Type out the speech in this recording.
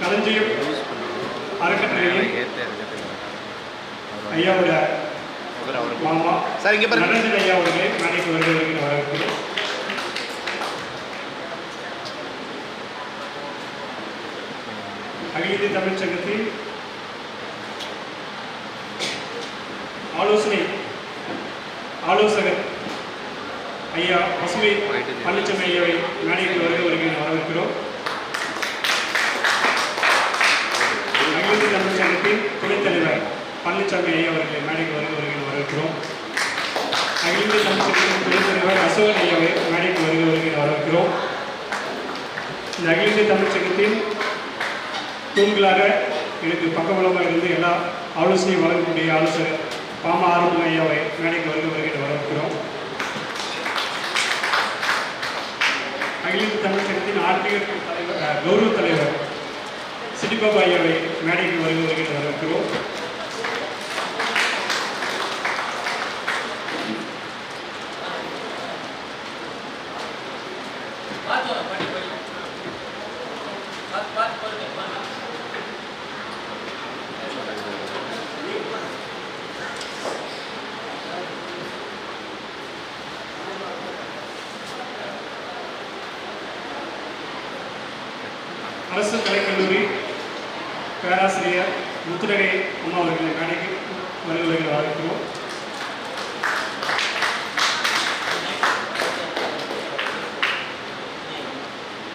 களஞ்சியம் அவர் அவர் மாமா சார் இங்கே பாருங்க. நடந்தது ஐயா அவர்களே மேடைக்கு வருகை வருகிற வரவேற்கிறோம். அகில இந்திய தமிழ்ச் சங்கத்தின் ஆலோசனை ஆலோசகர் ஐயா பசுமை பழனிசாமி ஐயாவை மேடைக்கு வருகை வருகிற வரவேற்கிறோம். பழனிசாமி ஐயா அவர்களை மேடைக்கு வருகை வரவேற்கிறோம். அகில இந்திய தமிழ்ச் தலைவர் அசோகன் ஐயாவை மேடைக்கு வருகை வரவேற்கிறோம். இந்த அகில இந்திய தமிழ்ச்சங்கத்தின் தூண்களாக எனக்கு பக்கபலமாக இருந்து எல்லா ஆலோசனையும் வழங்கக்கூடிய ஆலோசகர் பாமா ஆறுமுக ஐயாவை மேடைக்கு வருகை வரவேற்கிறோம். அகில இந்திய தமிழ்ச்சங்கத்தின் ஆன்மீக தலைவர் கௌரவ தலைவர் சிட்டிபாபா ஐயாவை மேடைக்கு வருகை வரவேற்கிறோம். அரசு கலைக்கல்லூரி பேராசிரியர் முத்துரகை அம்மா அவர்களை கடைக்கு வருகை வருகிற